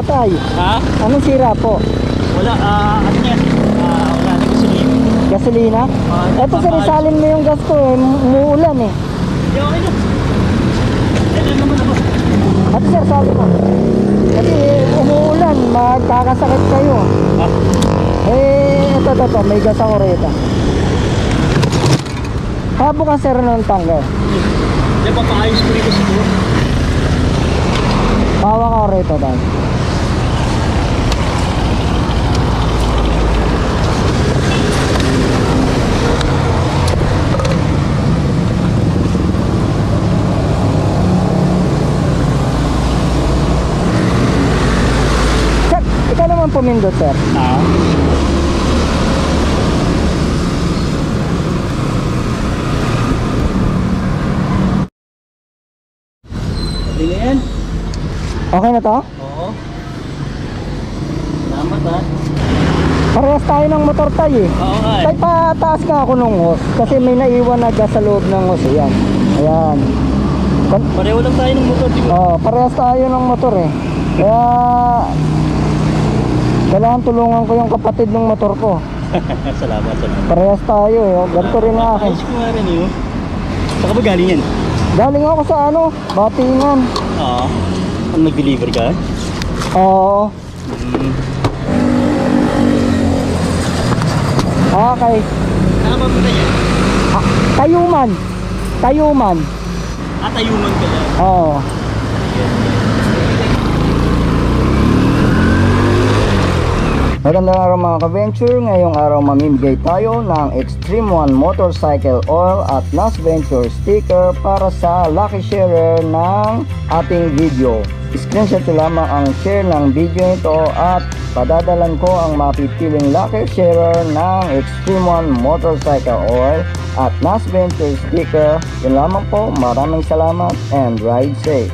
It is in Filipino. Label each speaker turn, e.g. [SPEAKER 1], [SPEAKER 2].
[SPEAKER 1] tay?
[SPEAKER 2] Ha?
[SPEAKER 1] Anong sira po?
[SPEAKER 2] Wala, ah, ano yan? Ah, wala na niyo.
[SPEAKER 1] Gasolina?
[SPEAKER 2] Ah,
[SPEAKER 1] Eto sir,
[SPEAKER 2] napapayos.
[SPEAKER 1] isalin mo yung gas ko eh. Muulan eh.
[SPEAKER 2] Hindi, okay lang. Ito naman ako.
[SPEAKER 1] At sir, sabi mo. Kasi umuulan, magkakasakit kayo.
[SPEAKER 2] Ha?
[SPEAKER 1] Eh, ito, ito, ito, may gas ako rito. Habo ka sir ng tangga.
[SPEAKER 2] Hindi, papaayos ko rito siguro.
[SPEAKER 1] Hawak ako rito tayo. Sir, ikaw naman pumindot sir.
[SPEAKER 2] Na yan?
[SPEAKER 1] Okay na to?
[SPEAKER 2] Oo. Salamat ha.
[SPEAKER 1] Parehas tayo ng motor tayo eh.
[SPEAKER 2] Oo nga eh.
[SPEAKER 1] Tay pataas nga ako nung hose kasi may naiwan na gas sa loob ng hose. Ayan. Ayan. Kon-
[SPEAKER 2] Pareho lang tayo ng motor, di ba?
[SPEAKER 1] Oh, parehas tayo ng motor eh. Kaya kailangan tulungan ko yung kapatid ng motor ko.
[SPEAKER 2] salamat, salamat.
[SPEAKER 1] Parehas tayo eh. Oh, Ganito rin ang akin.
[SPEAKER 2] Ayos ko nga rin yun. Saka ba galing yan?
[SPEAKER 1] Galing ako sa ano, Batingan.
[SPEAKER 2] Oo. Ang nag-deliver ka?
[SPEAKER 1] Oo.
[SPEAKER 2] Hmm.
[SPEAKER 1] Okay.
[SPEAKER 2] Saan ka ba yan?
[SPEAKER 1] Ah, Tayuman. Tayuman.
[SPEAKER 2] Ah, tayuman ka lang.
[SPEAKER 1] Oo. Magandang araw mga ka-venture. Ngayong araw mamimigay tayo ng Extreme One Motorcycle Oil at Nas Venture sticker para sa lucky sharer ng ating video. Screenshot ko lamang ang share ng video ito at padadalan ko ang mapipiling lucky sharer ng Extreme One Motorcycle Oil at Nas Venture sticker. Yun lamang po. Maraming salamat and ride safe.